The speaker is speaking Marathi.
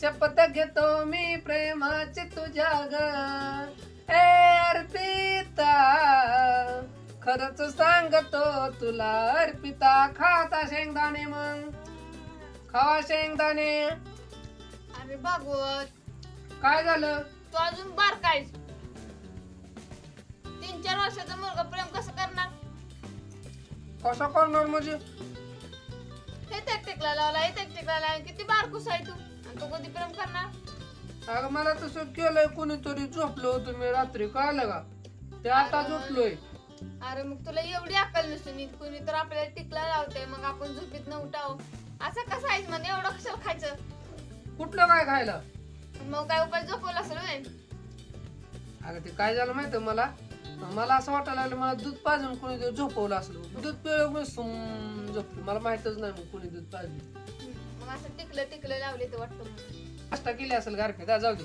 शपथ घेतो मी प्रेमाची तुझ्या ग ए अर्पिता खरंच सांगतो तुला अर्पिता खाता शेंगदाणे मग. खावा शेंगदाणे. अरे भागवत. काय झालं? तू अजून बार काय तीन चार वर्षाचा मुलगा प्रेम कसं करणार? कसा करणार म्हणजे? हे टॅक्टिकला लावला हे टॅक्टिकला लावला किती बारकुस आहे तू. तू कधी प्रेम करणार? अगं मला तसं केलंय कोणीतरी झोपलो होतो मी रात्री कळलं का? ते आता झोपलोय. अरे मग तुला एवढी अक्कल नसून कुणी तर आपल्याला टिकला लावते मग आपण झोपीत न उठाव असं कसं आहे म्हणजे एवढं कशाला खायचं? कुठलं काय खायला? मग काय उपाय झोपवलं असेल व्हय? अगं ते काय झालं माहितीये मला? मला असं वाटायला लागलं मला दूध पाजून कोणी झोपवलं असलं. दूध पिळं मी सुम झोपलो. मला माहितच नाही मग कोणी दूध पाजलं. मग असं टिकलं टिकलं लावले तर वाटतं मला. नाश्ता केली असेल गारपी जा जाऊ दे